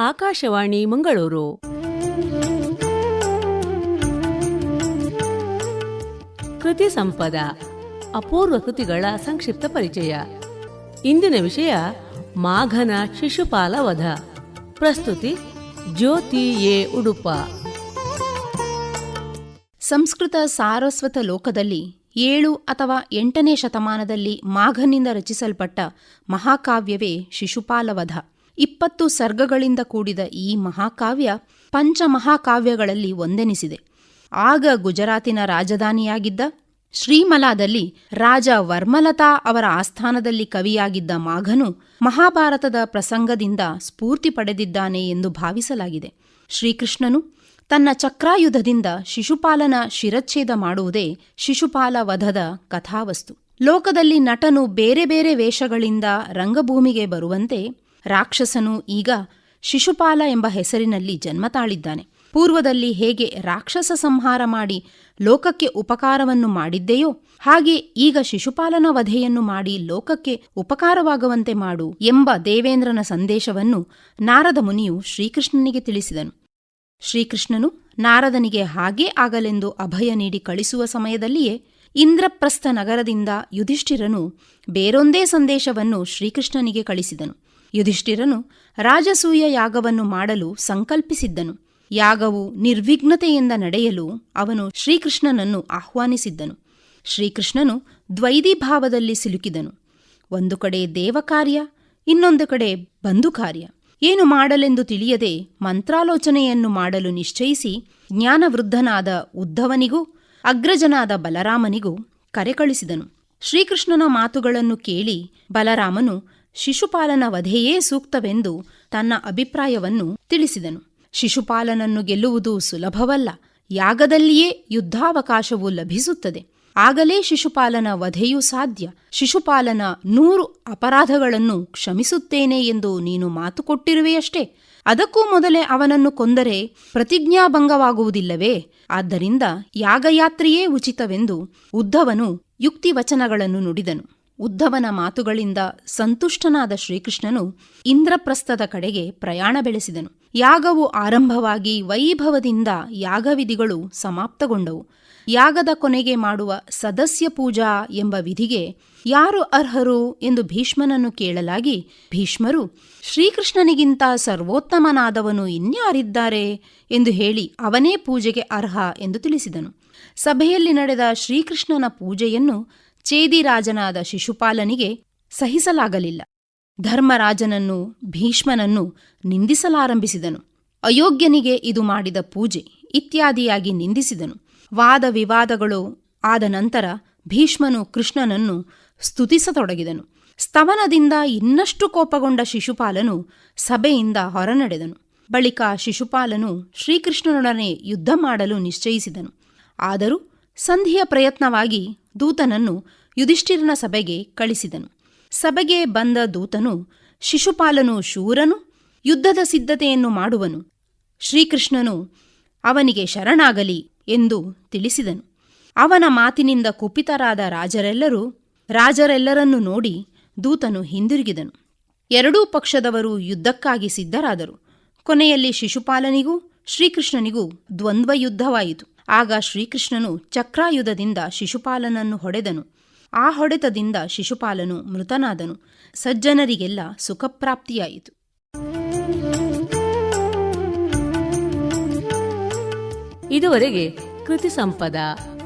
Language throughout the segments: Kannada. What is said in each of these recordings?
ಆಕಾಶವಾಣಿ ಮಂಗಳೂರು. ಕೃತಿ ಸಂಪದ, ಅಪೂರ್ವ ಕೃತಿಗಳ ಸಂಕ್ಷಿಪ್ತ ಪರಿಚಯ. ಇಂದಿನ ವಿಷಯ ಮಾಘನ ಶಿಶುಪಾಲ ವಧ. ಪ್ರಸ್ತುತಿ, ಜ್ಯೋತಿ ಎ ಉಡುಪ. ಸಂಸ್ಕೃತ ಸಾರಸ್ವತ ಲೋಕದಲ್ಲಿ ಏಳು ಅಥವಾ ಎಂಟನೇ ಶತಮಾನದಲ್ಲಿ ಮಾಘನಿಂದ ರಚಿಸಲ್ಪಟ್ಟ ಮಹಾಕಾವ್ಯವೇ ಶಿಶುಪಾಲವಧ ಇಪ್ಪತ್ತು ಸರ್ಗಗಳಿಂದ ಕೂಡಿದ ಈ ಮಹಾಕಾವ್ಯ ಪಂಚಮಹಾಕಾವ್ಯಗಳಲ್ಲಿ ಒಂದೆನಿಸಿದೆ. ಆಗ ಗುಜರಾತಿನ ರಾಜಧಾನಿಯಾಗಿದ್ದ ಶ್ರೀಮಲಾದಲ್ಲಿ ರಾಜ ವರ್ಮಲತಾ ಅವರ ಆಸ್ಥಾನದಲ್ಲಿ ಕವಿಯಾಗಿದ್ದ ಮಾಘನು ಮಹಾಭಾರತದ ಪ್ರಸಂಗದಿಂದ ಸ್ಫೂರ್ತಿ ಪಡೆದಿದ್ದಾನೆ ಎಂದು ಭಾವಿಸಲಾಗಿದೆ. ಶ್ರೀಕೃಷ್ಣನು ತನ್ನ ಚಕ್ರಾಯುಧದಿಂದ ಶಿಶುಪಾಲನ ಶಿರಚ್ಛೇದ ಮಾಡುವುದೇ ಶಿಶುಪಾಲ ವಧದ ಕಥಾವಸ್ತು. ಲೋಕದಲ್ಲಿ ನಟನು ಬೇರೆ ಬೇರೆ ವೇಷಗಳಿಂದ ರಂಗಭೂಮಿಗೆ ಬರುವಂತೆ ರಾಕ್ಷಸನು ಈಗ ಶಿಶುಪಾಲ ಎಂಬ ಹೆಸರಿನಲ್ಲಿ ಜನ್ಮ ತಾಳಿದ್ದಾನೆ. ಪೂರ್ವದಲ್ಲಿ ಹೇಗೆ ರಾಕ್ಷಸ ಸಂಹಾರ ಮಾಡಿ ಲೋಕಕ್ಕೆ ಉಪಕಾರವನ್ನು ಮಾಡಿದ್ದೆಯೋ, ಹಾಗೆ ಈಗ ಶಿಶುಪಾಲನ ವಧೆಯನ್ನು ಮಾಡಿ ಲೋಕಕ್ಕೆ ಉಪಕಾರವಾಗುವಂತೆ ಮಾಡು ಎಂಬ ದೇವೇಂದ್ರನ ಸಂದೇಶವನ್ನು ನಾರದ ಮುನಿಯು ಶ್ರೀಕೃಷ್ಣನಿಗೆ ತಿಳಿಸಿದನು. ಶ್ರೀಕೃಷ್ಣನು ನಾರದನಿಗೆ ಹಾಗೇ ಆಗಲೆಂದು ಅಭಯ ನೀಡಿ ಕಳಿಸುವ ಸಮಯದಲ್ಲಿಯೇ ಇಂದ್ರಪ್ರಸ್ಥ ನಗರದಿಂದ ಯುಧಿಷ್ಠಿರನು ಬೇರೊಂದೇ ಸಂದೇಶವನ್ನು ಶ್ರೀಕೃಷ್ಣನಿಗೆ ಕಳಿಸಿದನು. ಯುಧಿಷ್ಠಿರನು ರಾಜಸೂಯ ಯಾಗವನ್ನು ಮಾಡಲು ಸಂಕಲ್ಪಿಸಿದ್ದನು. ಯಾಗವು ನಿರ್ವಿಘ್ನತೆಯಿಂದ ನಡೆಯಲು ಅವನು ಶ್ರೀಕೃಷ್ಣನನ್ನು ಆಹ್ವಾನಿಸಿದ್ದನು. ಶ್ರೀಕೃಷ್ಣನು ದ್ವೈದಿಭಾವದಲ್ಲಿ ಸಿಲುಕಿದನು. ಒಂದು ಕಡೆ ದೇವಕಾರ್ಯ ಇನ್ನೊಂದು ಕಡೆ ಬಂಧುಕಾರ್ಯ ಏನು ಮಾಡಲೆಂದು ತಿಳಿಯದೆ ಮಂತ್ರಾಲೋಚನೆಯನ್ನು ಮಾಡಲು ನಿಶ್ಚಯಿಸಿ ಜ್ಞಾನವೃದ್ಧನಾದ ಉದ್ಧವನಿಗೂ, ಅಗ್ರಜನಾದ ಬಲರಾಮನಿಗೂ ಕರೆ ಕಳಿಸಿದನು. ಶ್ರೀಕೃಷ್ಣನ ಮಾತುಗಳನ್ನು ಕೇಳಿ ಬಲರಾಮನು ಶಿಶುಪಾಲನ ವಧೆಯೇ ಸೂಕ್ತವೆಂದು ತನ್ನ ಅಭಿಪ್ರಾಯವನ್ನು ತಿಳಿಸಿದನು. ಶಿಶುಪಾಲನನ್ನು ಗೆಲ್ಲುವುದು ಸುಲಭವಲ್ಲ. ಯಾಗದಲ್ಲಿಯೇ ಯುದ್ಧಾವಕಾಶವು ಲಭಿಸುತ್ತದೆ. ಆಗಲೇ ಶಿಶುಪಾಲನ ವಧೆಯೂ ಸಾಧ್ಯ. ಶಿಶುಪಾಲನ ನೂರು ಅಪರಾಧಗಳನ್ನು ಕ್ಷಮಿಸುತ್ತೇನೆ ಎಂದು ನೀನು ಮಾತು ಕೊಟ್ಟಿರುವೆಯಷ್ಟೇ. ಅದಕ್ಕೂ ಮೊದಲೇ ಅವನನ್ನು ಕೊಂದರೆ ಪ್ರತಿಜ್ಞಾಭಂಗವಾಗುವುದಿಲ್ಲವೇ? ಆದ್ದರಿಂದ ಯಾಗಯಾತ್ರೆಯೇ ಉಚಿತವೆಂದು ಉದ್ಧವನು ಯುಕ್ತಿವಚನಗಳನ್ನು ನುಡಿದನು. ಉದ್ಧವನ ಮಾತುಗಳಿಂದ ಸಂತುಷ್ಟನಾದ ಶ್ರೀಕೃಷ್ಣನು ಇಂದ್ರಪ್ರಸ್ಥದ ಕಡೆಗೆ ಪ್ರಯಾಣ ಬೆಳೆಸಿದನು. ಯಾಗವು ಆರಂಭವಾಗಿ ವೈಭವದಿಂದ ಯಾಗವಿಧಿಗಳು ಸಮಾಪ್ತಗೊಂಡವು. ಯಾಗದ ಕೊನೆಗೆ ಮಾಡುವ ಸದಸ್ಯ ಪೂಜಾ ಎಂಬ ವಿಧಿಗೆ ಯಾರು ಅರ್ಹರು ಎಂದು ಭೀಷ್ಮನನ್ನು ಕೇಳಲಾಗಿ, ಭೀಷ್ಮರು, ಶ್ರೀಕೃಷ್ಣನಿಗಿಂತ ಸರ್ವೋತ್ತಮನಾದವನು ಇನ್ಯಾರಿದ್ದಾರೆ ಎಂದು ಹೇಳಿ ಅವನೇ ಪೂಜೆಗೆ ಅರ್ಹ ಎಂದು ತಿಳಿಸಿದನು. ಸಭೆಯಲ್ಲಿ ನಡೆದ ಶ್ರೀಕೃಷ್ಣನ ಪೂಜೆಯನ್ನು ಚೇದಿರಾಜನಾದ ಶಿಶುಪಾಲನಿಗೆ ಸಹಿಸಲಾಗಲಿಲ್ಲ. ಧರ್ಮರಾಜನನ್ನು, ಭೀಷ್ಮನನ್ನು ನಿಂದಿಸಲಾರಂಭಿಸಿದನು. ಅಯೋಗ್ಯನಿಗೆ ಇದು ಮಾಡಿದ ಪೂಜೆ ಇತ್ಯಾದಿಯಾಗಿ ನಿಂದಿಸಿದನು. ವಾದ ವಿವಾದಗಳು ಆದ ನಂತರ ಭೀಷ್ಮನು ಕೃಷ್ಣನನ್ನು ಸ್ತುತಿಸತೊಡಗಿದನು. ಸ್ತವನದಿಂದ ಇನ್ನಷ್ಟು ಕೋಪಗೊಂಡ ಶಿಶುಪಾಲನು ಸಭೆಯಿಂದ ಹೊರನಡೆದನು. ಬಳಿಕ ಶಿಶುಪಾಲನು ಶ್ರೀಕೃಷ್ಣನೊಡನೆ ಯುದ್ಧ ಮಾಡಲು ನಿಶ್ಚಯಿಸಿದನು. ಆದರೂ ಸಂಧಿಯ ಪ್ರಯತ್ನವಾಗಿ ದೂತನನ್ನು ಯುಧಿಷ್ಠಿರನ ಸಭೆಗೆ ಕಳಿಸಿದನು. ಸಭೆಗೆ ಬಂದ ದೂತನು ಶಿಶುಪಾಲನು ಶೂರನು, ಯುದ್ಧದ ಸಿದ್ಧತೆಯನ್ನು ಮಾಡುವನು, ಶ್ರೀಕೃಷ್ಣನು ಅವನಿಗೆ ಶರಣಾಗಲಿ ಎಂದು ತಿಳಿಸಿದನು. ಅವನ ಮಾತಿನಿಂದ ಕುಪಿತರಾದ ರಾಜರೆಲ್ಲರೂ ರಾಜರೆಲ್ಲರನ್ನು ನೋಡಿ ದೂತನು ಹಿಂದಿರುಗಿದನು. ಎರಡೂ ಪಕ್ಷದವರು ಯುದ್ಧಕ್ಕಾಗಿ ಸಿದ್ಧರಾದರು. ಕೊನೆಯಲ್ಲಿ ಶಿಶುಪಾಲನಿಗೂ ಶ್ರೀಕೃಷ್ಣನಿಗೂ ದ್ವಂದ್ವ ಯುದ್ಧವಾಯಿತು ಆಗ ಶ್ರೀಕೃಷ್ಣನು ಚಕ್ರಾಯುಧದಿಂದ ಶಿಶುಪಾಲನನ್ನು ಹೊಡೆದನು. ಆ ಹೊಡೆತದಿಂದ ಶಿಶುಪಾಲನು ಮೃತನಾದನು. ಸಜ್ಜನರಿಗೆಲ್ಲ ಸುಖಪ್ರಾಪ್ತಿಯಾಯಿತು. ಇದುವರೆಗೆ ಕೃತಿ ಸಂಪದ,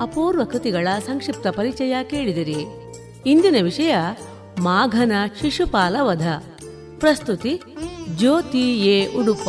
ಅಪೂರ್ವ ಕೃತಿಗಳ ಸಂಕ್ಷಿಪ್ತ ಪರಿಚಯ ಕೇಳಿದಿರಿ. ಇಂದಿನ ವಿಷಯ ಮಾಘನ ಶಿಶುಪಾಲ ವಧ ಪ್ರಸ್ತುತಿ ಜ್ಯೋತಿ ಎ ಉಡುಪ.